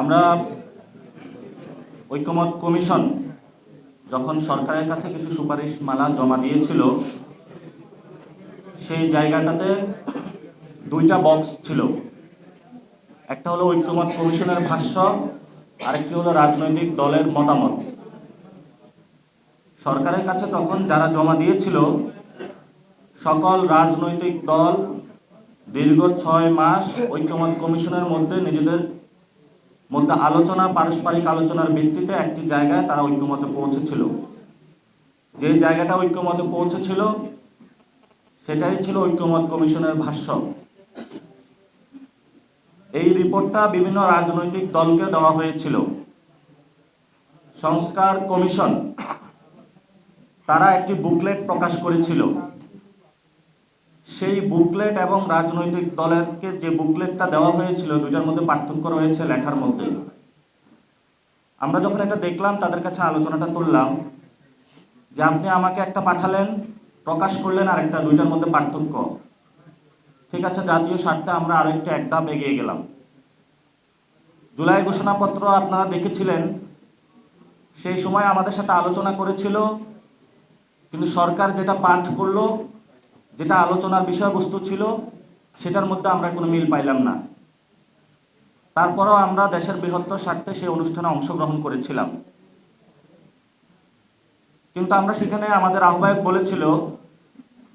আমরা ঐক্যমত কমিশন যখন সরকারের কাছে কিছু সুপারিশ মালা জমা দিয়েছিল, সেই জায়গাটাতে দুইটা বক্স ছিল। একটা হলো ঐক্যমত কমিশনের ভাষ্য, আরেকটি হলো রাজনৈতিক দলের মতামত। সরকারের কাছে তখন যারা জমা দিয়েছিল, সকল রাজনৈতিক দল দীর্ঘ ছয় মাস ঐক্যমত কমিশনের মধ্যে নিজেদের মধ্যে আলোচনা, পারস্পরিক আলোচনার ভিত্তিতে একটি জায়গায় তারা ঐক্যমতে পৌঁছেছিল। যে জায়গাটা ঐক্যমতে পৌঁছেছিল, সেটাই ছিল ঐক্যমত কমিশনের ভাষ্য। এই রিপোর্টটা বিভিন্ন রাজনৈতিক দলকে দেওয়া হয়েছিল। সংস্কার কমিশন তারা একটি বুকলেট প্রকাশ করেছিল। সেই বুকলেট এবং রাজনৈতিক দলেরকে যে বুকলেটটা দেওয়া হয়েছিল, দুইটার মধ্যে পার্থক্য রয়েছে লেখার মধ্যে। আমরা যখন এটা দেখলাম, তাদের কাছে আলোচনাটা তুললাম যে আপনি আমাকে একটা পাঠালেন, প্রকাশ করলেন আরেকটা দুইটার মধ্যে পার্থক্য। ঠিক আছে, জাতীয় স্বার্থে আমরা আরেকটা এক ধাপ এগিয়ে গেলাম। জুলাই ঘোষণাপত্র আপনারা দেখেছিলেন, সেই সময় আমাদের সাথে আলোচনা করেছিল, কিন্তু সরকার যেটা পাঠ করল যেটা আলোচনার বিষয়বস্তু ছিল, সেটার মধ্যে আমরা কোনো মিল পাইলাম না। তারপরেও আমরা দেশের বৃহত্তর স্বার্থে সেই অনুষ্ঠানে অংশগ্রহণ করেছিলাম। কিন্তু আমরা সেখানে আমাদের আহ্বায়ক বলেছিল,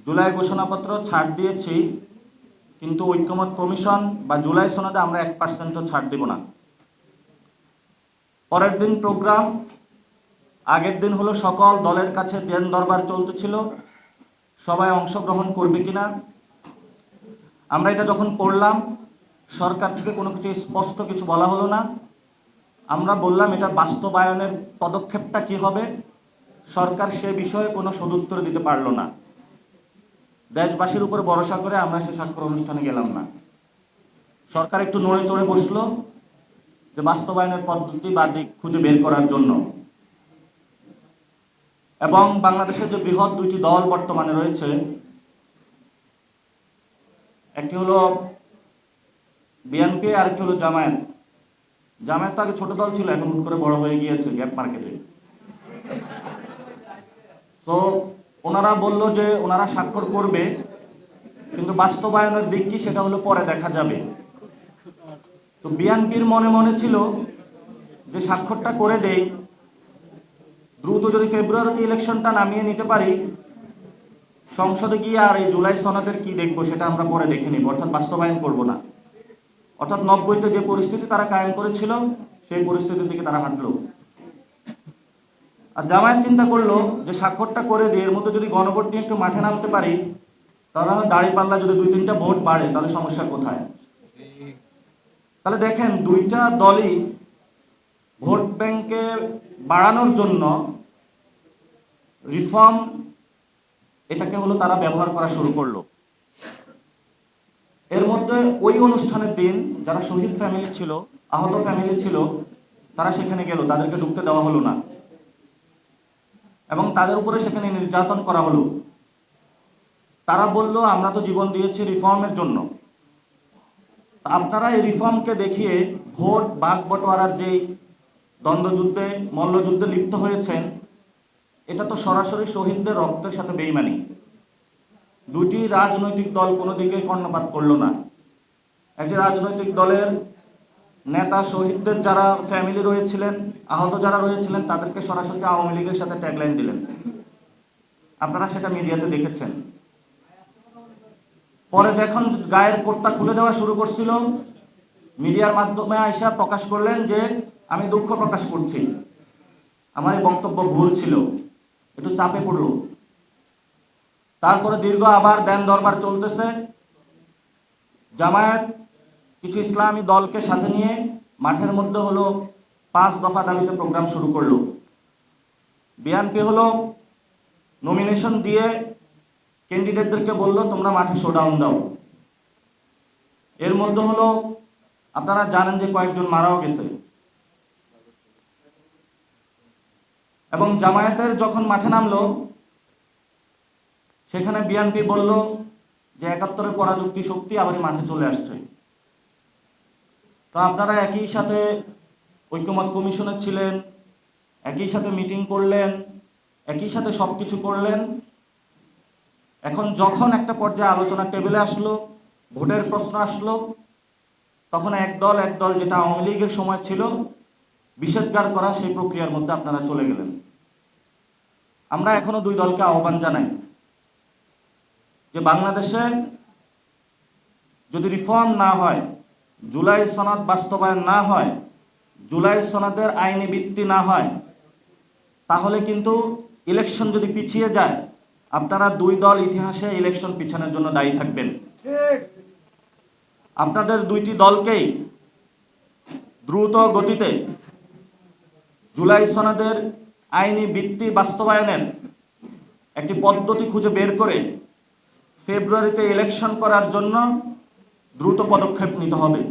জুলাই ঘোষণাপত্র ছাড় দিয়েছি, কিন্তু ঐক্যমত কমিশন বা জুলাই সনদে আমরা এক পার্সেন্টও ছাড় দেব না। পরের দিন প্রোগ্রাম, আগের দিন হলো সকল দলের কাছে দেন দরবার চলতেছিল সবাই অংশগ্রহণ করবে কিনা? আমরা এটা যখন পড়লাম, সরকার থেকে কোনো কিছু স্পষ্ট কিছু বলা হলো না। আমরা বললাম, এটা বাস্তবায়নের পদক্ষেপটা কি হবে? সরকার সে বিষয়ে কোনো সদুত্তর দিতে পারল না। দেশবাসীর উপর ভরসা করে আমরা সে স্বাক্ষর অনুষ্ঠানে গেলাম না। সরকার একটু নড়ে চড়ে বসল যে বাস্তবায়নের পদ্ধতি বা দিক খুঁজে বের করার জন্য। এবং বাংলাদেশের যে বৃহৎ দুইটি দল বর্তমানে রয়েছে, একটি হলো বিএনপি আর একটি হলো জামায়াত। জামায়াত তো আগে ছোট দল ছিল, এখন হুট করে বড় হয়ে গিয়েছে গ্যাপ মার্কেটে। তো ওনারা বলল যে ওনারা স্বাক্ষর করবে, কিন্তু বাস্তবায়নের দিক কি সেটা হলো পরে দেখা যাবে। তো বিএনপির মনে মনে ছিল যে স্বাক্ষরটা করে দেই দ্রুত যদি ফেব্রুয়ারিতে ইলেকশনটা নামিয়ে নিতে পারি, সংসদে গিয়ে আর এই জুলাই সনদের কি দেখব সেটা আমরা পরে দেখে নিব, অর্থাৎ বাস্তবায়ন করব না। অর্থাৎ নব্বইতে যে পরিস্থিতি তারা কায়েম করেছিল, সেই পরিস্থিতির দিকে তারা হাঁটলো। আর জামায়াত চিন্তা করল যে স্বাক্ষরটা করে দিয়ে এর মধ্যে যদি গণভোট নিয়ে একটু মাঠে নামতে পারি আমার দাড়ি পাল্লা যদি দুই তিনটা ভোট বাড়ে, তাহলে সমস্যা কোথায়? তাহলে দেখেন দুইটা দলই ভোট ব্যাংকে বাড়ানোর জন্য রিফর্ম এটাকে হলো তারা ব্যবহার করা শুরু করল। এর মধ্যে ওই অনুষ্ঠানের দিন যারা শহীদ ফ্যামিলি ছিল, আহত ফ্যামিলি ছিল, তারা সেখানে গেল, তাদেরকে ঢুকতে দেওয়া হলো না। এবং তাদের উপরে সেখানে নির্যাতন করা হলো। তারা বলল, আমরা তো জীবন দিয়েছি রিফর্মের জন্য। আপনারা এই রিফর্মকে দেখিয়ে ভোট বাঘ বটোয়ারার যেই দ্বন্দ্বযুদ্ধে, মল্লযুদ্ধে লিপ্ত হয়েছেন, এটা তো সরাসরি শহীদদের রক্তের সাথে বেইমানি। দুটি রাজনৈতিক দল কোনো দিকে কর্ণপাত করল না। একটি রাজনৈতিক দলের নেতা শহীদদের যারা ফ্যামিলি রয়েছিলেন, আহত যারা রয়েছিলেন, তাদেরকে সরাসরি আওয়ামী লীগের সাথে ট্যাগলাইন দিলেন। আপনারা সেটা মিডিয়াতে দেখেছেন। পরে যখন গায়ের কোটটা খুলে দেওয়া শুরু করছিল, মিডিয়ার মাধ্যমে আয়সা প্রকাশ করলেন যে আমি দুঃখ প্রকাশ করছি। আমার এই বক্তব্য ভুল ছিল। একটু চাপে পড়ল তারপরে দীর্ঘ আবার দেন দরবার চলতেছে। জামায়াত, কিছু ইসলামী দলকে সাথে নিয়ে মাঠের মধ্যে হলো পাঁচ দফা দাবিতে প্রোগ্রাম শুরু করল। বিএনপি হলো নমিনেশন দিয়ে ক্যান্ডিডেটদেরকে বলল, তোমরা মাঠে শোডাউন দাও। এর মধ্যে হলো, আপনারা জানেন যে কয়েকজন মারাও গেছে। এবং জামায়াতের যখন মাঠে নামলো, সেখানে বিএনপি বলল যে একাত্তরের পরাযুক্তি শক্তি আবার মাঠে চলে আসছে। তো আপনারা একই সাথে ঐক্যমত কমিশনে ছিলেন, একই সাথে মিটিং করলেন, একই সাথে সব কিছু করলেন। এখন যখন একটা পর্যায়ে আলোচনা টেবিলে আসলো, ভোটের প্রশ্ন আসলো, তখন এক দল এক দল যেটা আওয়ামী লীগের সময় ছিল বিষেধগার করা সেই প্রক্রিয়ার মধ্যে আপনারা চলে গেলেন। আমরা এখনও দুই দলকে আহ্বান জানাই যে বাংলাদেশে যদি রিফর্ম না হয় জুলাই সনদ বাস্তবায়ন না হয় জুলাই সনদের আইনি ভিত্তি না হয় তাহলে কিন্তু ইলেকশন যদি পিছিয়ে যায় আপনারা দুই দল ইতিহাসে ইলেকশন পিছানোর জন্য দায়ী থাকবেন। আপনাদের দুইটি দলকেই দ্রুত গতিতে জুলাই সনদের আইনি ভিত্তি বাস্তবায়নের একটি পদ্ধতি খুঁজে বের করে ফেব্রুয়ারিতে ইলেকশন করার জন্য দ্রুত পদক্ষেপ নিতে হবে।